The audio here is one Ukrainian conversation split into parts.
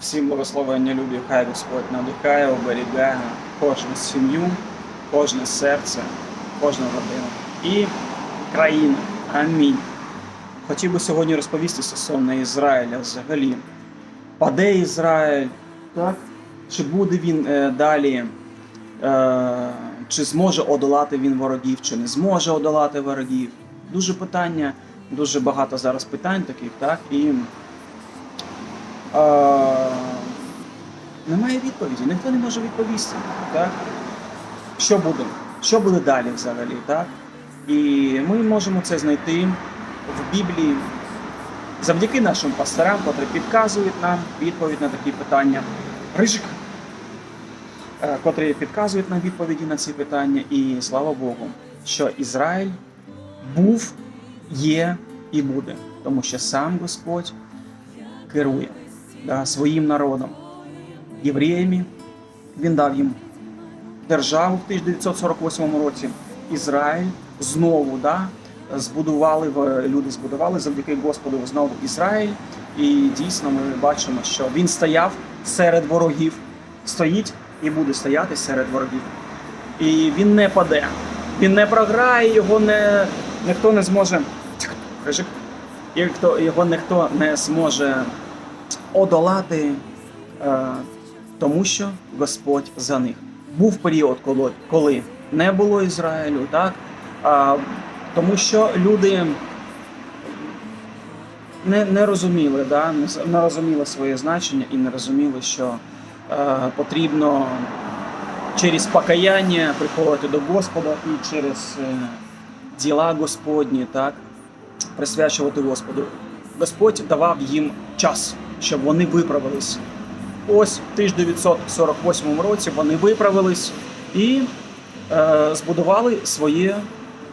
Всім благословення любі, хай Господь надихає, оберігає кожну сім'ю, кожне серце, кожну родину і країну. Амінь. Хотів би сьогодні розповісти стосовно Ізраїля взагалі. Паде Ізраїль, так? Чи буде він е, далі, е, чи зможе одолати він ворогів, чи не зможе одолати ворогів? Дуже питання, дуже багато зараз питань таких, так? І е, немає відповіді, ніхто не може відповісти. Так? Що буде? Що буде далі взагалі? Так? І ми можемо це знайти в Біблії завдяки нашим пасторам, котрі підказують нам відповідь на такі питання. Рижик, е, котрі підказують нам відповіді на ці питання. І слава Богу, що Ізраїль був, є і буде, тому що сам Господь керує да, своїм народом, євреями. Він дав їм державу в 1948 році. Ізраїль знову да, збудували люди збудували завдяки Господу знову Ізраїль. І дійсно ми бачимо, що він стояв серед ворогів, стоїть і буде стояти серед ворогів. І він не паде, він не програє, його не ніхто не зможе. Його ніхто не зможе одолати, е, тому що Господь за них. Був період, коли, не було Ізраїлю, так? А, тому що люди не, не розуміли, да? не, розуміли своє значення і не розуміли, що е, потрібно через покаяння приходити до Господа і через е, діла Господні, так? присвячувати Господу. Господь давав їм час, щоб вони виправились. Ось в 1948 році вони виправились і е, збудували своє,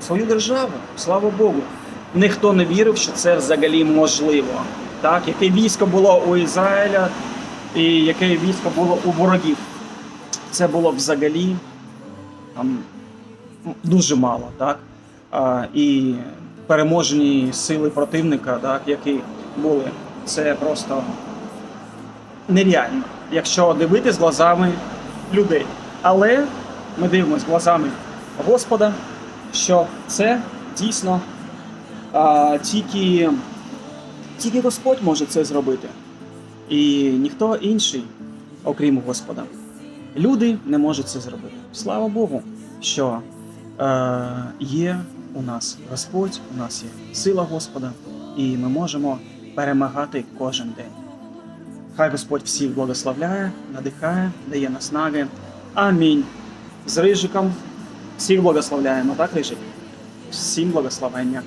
свою державу. Слава Богу. Ніхто не вірив, що це взагалі можливо. Так? Яке військо було у Ізраїля і яке військо було у ворогів. Це було взагалі там, дуже мало. Так? А, і переможні сили противника, так, які були, це просто нереально, якщо дивитись глазами людей. Але ми дивимося глазами Господа, що це дійсно а, тільки, тільки Господь може це зробити. І ніхто інший, окрім Господа. Люди не можуть це зробити. Слава Богу, що е, є у нас Господь, у нас є сила Господа, і ми можемо перемагати кожен день. Хай Господь всіх благословляє, надихає, дає наснаги. Амінь. З Рижиком всіх благословляємо, так, Рижик? Всім благословення.